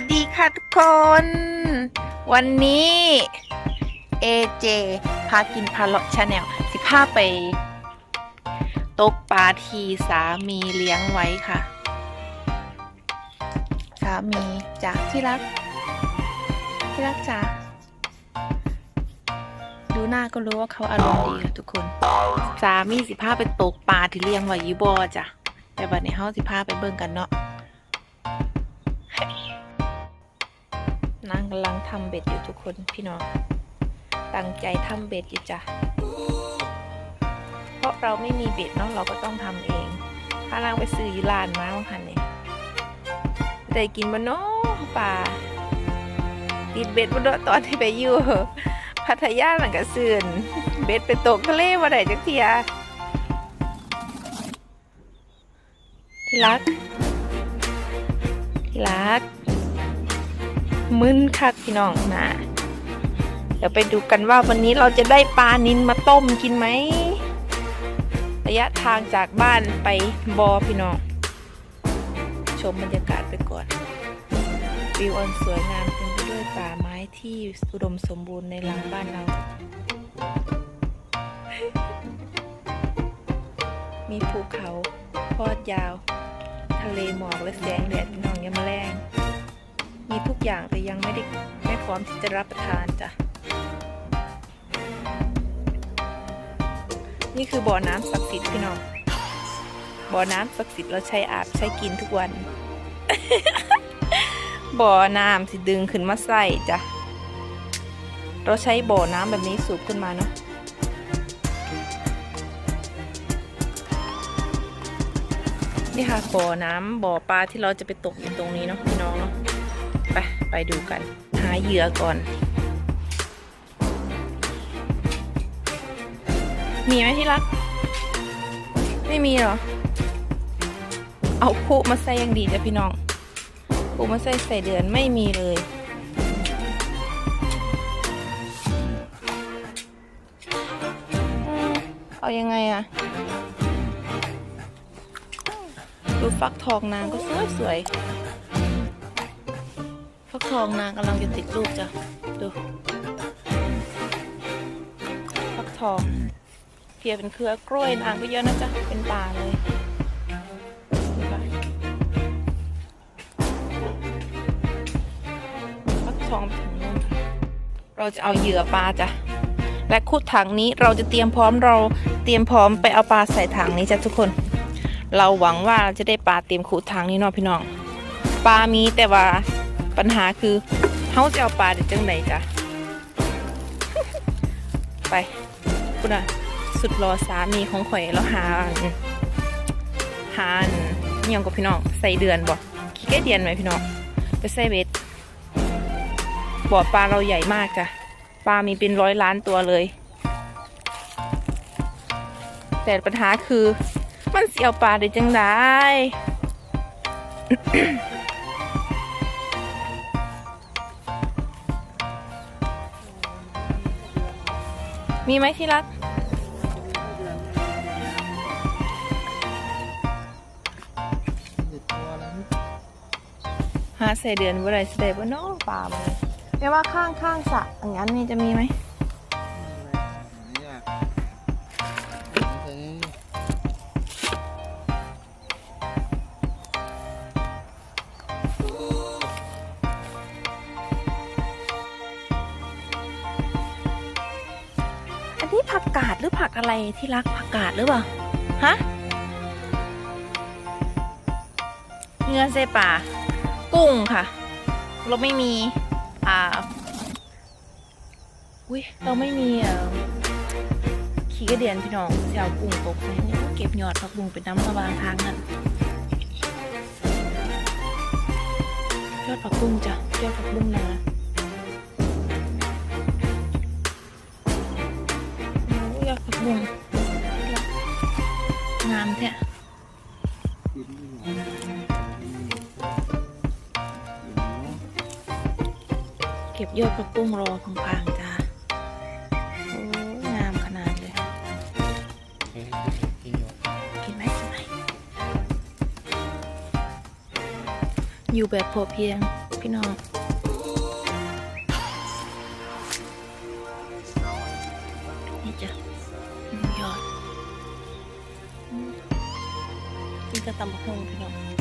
วัสดีค่ะทุกคน วันนี้เอเจพากินพาเลาะชาแนลสิพาไป ตกปลาทีสามีเลี้ยงไว้ค่ะ สามีจ้ะที่รัก ที่รักจ้ะดูหน้าก็รู้ว่าเขาอารมณ์ดีค่ะทุกคน สามีสิพาไปตกปลาที่เลี้ยงไว้ยูบอจ้ะแต่บัดนี้เฮาสิพาไปเบิ่งกันเนาะ นางกำลังทำเบ็ดอยู่ทุกคนพี่น้อง ตั้งใจทำเบ็ดอยู่จ้ะ เพราะเราไม่มีเบ็ดเนาะเราก็ต้องทำเอง ถ้านางไปซื้อยูรานมาว่าคันเนี่ยได้กินบนน้องป่าติดเบ็ดบนเนาะตอนที่ไปอยู่พัทยาหลังกระซืนเบ็ดไปตกทะเลมาได้จักเทียที่รักที่รัก มึนคักพี่น้องนะเดี๋ยวไปดูกันว่าวันนี้เราจะได้ปลานินมาต้มกินไหม ระยะทางจากบ้านไปบอพี่น้อง ชมบรรยากาศไปก่อน วิวอันสวยงามเต็มไปด้วยป่าไม้ที่อุดมสมบูรณ์ในหลังบ้านเรา มีภูเขาทอดยาว ทะเลหมอกและแสงแดดพี่น้องยามมาแรง มีทุกอย่างแต่ยังไม่ได้ไม่พร้อมที่จะรับประทานจ้ะ นี่คือบ่อน้ำศักดิ์สิทธิ์พี่น้อง บ่อน้ำศักดิ์สิทธิ์เราใช้อาบใช้กินทุกวัน บ่อน้ำสิดึงขึ้นมาใส่จ้ะ เราใช้บ่อน้ำแบบนี้สูบขึ้นมาเนาะนี่ค่ะบ่อน้ำบ่อปลาที่เราจะไปตกอยู่ตรงนี้เนาะพี่น้องเนาะ ไปดูกัน หาเหยื่อก่อน มีไหมที่รัก ไม่มีเหรอ เอาคุมาใส่ยังดีจ้ะพี่น้องคุมาใส่ใส่เดือนไม่มีเลยเอายังไงอะดูฟักทองนางก็สวยสวย ทองนางกำลังจะติดลูกจ้ะ ดู ฟักทองเพียเป็นเครือกล้วยนางก็เยอะนะจ๊ะ เป็นป่าเลยฟักทองถึงนู่นค่ะเราจะเอาเหยื่อปลาจ้ะ และคุดถังนี้เราจะเตรียมพร้อมเราเตรียมพร้อมไปเอาปลาใส่ถังนี้จ้ะทุกคน เราหวังว่าจะได้ปลาเตรียมขุดถังนี้เนาะพี่น้อง ปลามีแต่ว่า ปัญหาคือเขาจะเอาปลาได้จังไหนจ้ะ ไปคุณอะสุดรอสามีของข่อยแล้วหาอันหาอันอิหยังกับพี่น้องใส่เดือนบ่ขี้เกียจเดือนไหมพี่น้องไปใส่เบ็ดบ่อปลาเราใหญ่มากจ้ะปลามีเป็นร้อยล้านตัวเลย แต่ปัญหาคือมันเสียวปลาได้จังได้ มีไหมที่รัก หาเส่เดือนเมื่ไรสเดบน้องปลาเลยไม่ว่าข้างข้างสระอย่างนั้นนี่จะมีไหม อันนี้ผักกาดหรือผักอะไรที่รักผักกาดหรือเปล่า ฮะเงื่อเซป่า กุ้งค่ะ เราไม่มี อ่า อุ้ยเราไม่มีเอ่อขี้กระเดียนพี่น้องแซวกุ้งตกไปเนี่ยเก็บยอดผักบุ้งไปน้ำระบางทางนั่นยอดผักบุ้งจ้ะยอดผักบุ้งนะ อ้ยอดผักบุ้งงามแท้เก็บยอดผักบุ้งรอพังๆจ้าโอ้ยงามขนาดเลยกินไหมกินไหมอยู่แบบพอเพียงพี่น้อง ยอดนี่ก็ตำบักหุ่งพี่น้อง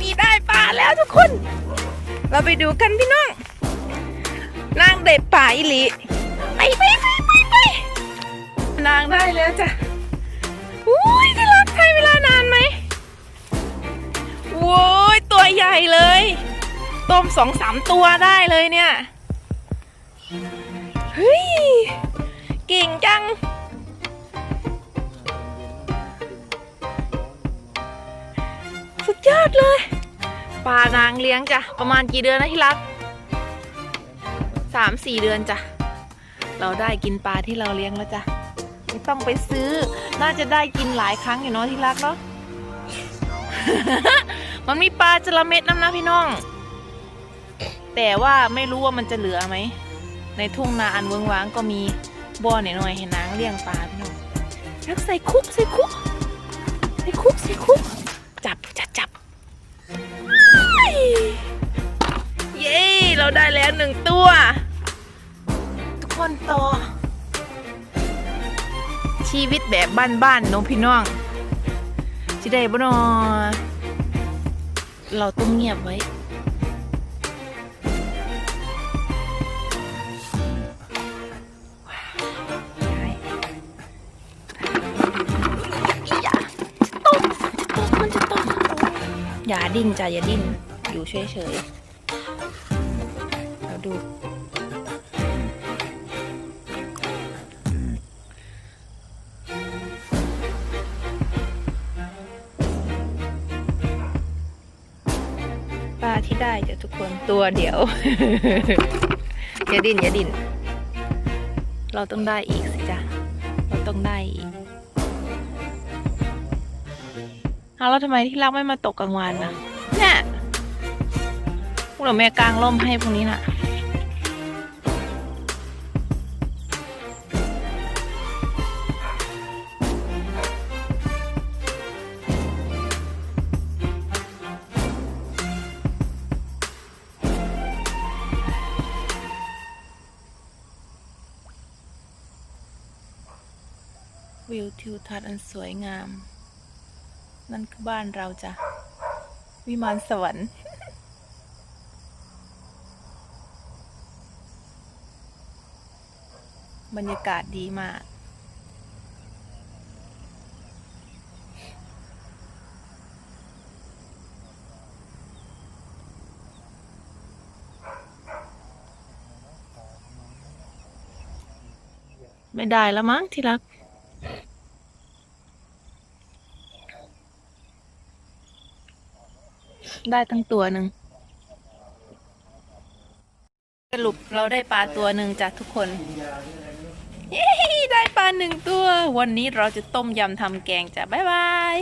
มีได้ปลาแล้วทุกคน เราไปดูกันพี่น้องนางเด็ดป่าอิลิไปไปไปไปไปนางได้แล้วจ้ะอุ้ยที่รักใช้เวลานานไหมโว้ยตัวใหญ่เลย ต้มสองสามตัวได้เลยเนี่ย เฮ้ย เก่งจัง ดเลยปลานางเลี้ยงจ้ะประมาณกี่เดือนนะที่รักสามสี่เดือนจ้ะเราได้กินปลาที่เราเลี้ยงแล้วจ้ะไม่ต้องไปซื้อ น่าจะได้กินหลายครั้งอยู่เนาะที่รักเนาะมันมีปลาจระเม็ดน้ำนะพี่น้อง แต่ว่าไม่รู้ว่ามันจะเหลือไหม ในทุ่งนาอันเวิงว้างก็มีบ่อหน่อยๆเห็นนางเลี้ยงปลาพี่น้องรักใส่คุกใส่คุกใส่คุกใส่คุก ได้แล้วหนึ่งตัว ทุกคนต่อ ชีวิตแบบบ้านๆเน้องพี่น้องจะได้บ่นอเราต้องเงียบไว้อย่าตกตกมันจะตกอย่าดิ้นจ้ะอย่าดิ้น อยู่เฉยๆ ดู ปลาที่ได้จะทุกคนตัวเดียว อย่าดิ้นอย่าดิ้นเราต้องได้อีกสิจ้ะ เราต้องได้อีกเอาแล้วทำไมที่รักไม่มาตกกลางวันนะเนี่ยพวกเราแม่กลางร่มให้พวกนี้น่ะ ทิวทัศน์อันสวยงาม นั่นคือบ้านเราจ้ะ วิมานสวรรค์ บรรยากาศดีมากไม่ได้แล้วมั้งที่รัก ได้ตั้งตัวหนึ่งสรุปเราได้ปลาตัวหนึ่งจากทุกคนได้ปลาหนึ่งตัว วันนี้เราจะต้มยำทำแกงจ้ะบ๊ายบาย